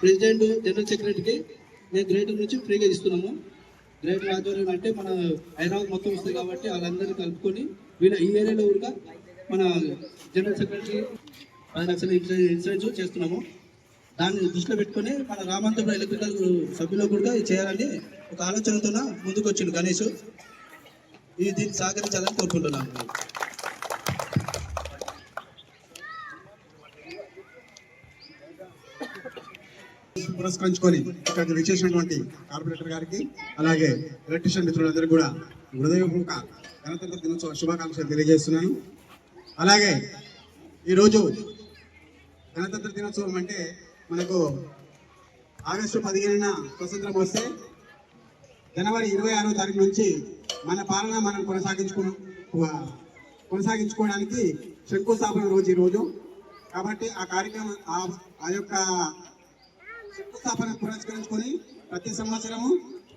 President general సెక్రటరీకి మేము greater నుంచి ఫ్రీగా ఇస్తున్నాము. గ్రేటర్ ఆధ్వర్యం అంటే మన హైదరాబాద్ మొత్తం వస్తుంది కాబట్టి వాళ్ళందరినీ కలుపుకొని వీళ్ళ ఈ ఏరియాలో కూడా మన జనరల్ సెక్రటరీ పది లక్షల ఇన్సూరెన్స్ చేస్తున్నాము. దాన్ని దృష్టిలో పెట్టుకొని మన రామంతపురం ఎలక్ట్రికల్ సభ్యులు కూడా ఇది చేయాలని ఒక ఆలోచనతో ముందుకు వచ్చింది గణేష్. ఇది దీన్ని సహకరించాలని కోరుకుంటున్నాను పురస్కరించుకొని ఇక్కడికి విచ్చేసినటువంటి కార్పొరేటర్ గారికి అలాగే ఎలక్ట్రిషియన్ మిత్రులందరికీ కూడా హృదయపూర్వక గణతంత్ర దినోత్సవ శుభాకాంక్షలు తెలియజేస్తున్నాను. అలాగే ఈరోజు గణతంత్ర దినోత్సవం అంటే మనకు ఆగస్టు పదిహేనున స్వతంత్రం వస్తే జనవరి ఇరవై ఆరో తారీఖు నుంచి మన పాలన మనం కొనసాగించుకు కొనసాగించుకోవడానికి శంకుస్థాపన రోజు ఈ రోజు కాబట్టి ఆ కార్యక్రమం ఆ- ఆ యొక్క శంకుస్థాపన పురస్కరించుకొని ప్రతి సంవత్సరము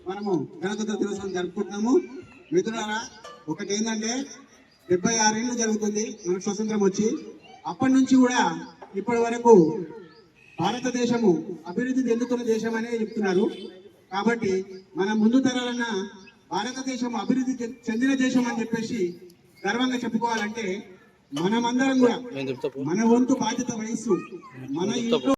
మనము గణతంత్ర దినోత్సవం జరుపుకుంటున్నాము. మిత్రులారా ఒకటి ఏంటంటే డెబ్బై ఆరేళ్ళు జరుగుతుంది మనకు స్వతంత్రం వచ్చి. అప్పటి నుంచి కూడా ఇప్పటి వరకు భారతదేశము అభివృద్ధి చెందుతున్న దేశం అనే చెప్తున్నారు. కాబట్టి మన ముందు తరాలన్న భారతదేశం అభివృద్ధి చెందిన దేశం అని చెప్పేసి గర్వంగా చెప్పుకోవాలంటే మనమందరం కూడా మన వంతు బాధ్యత వహిస్తూ మన ఇంట్లో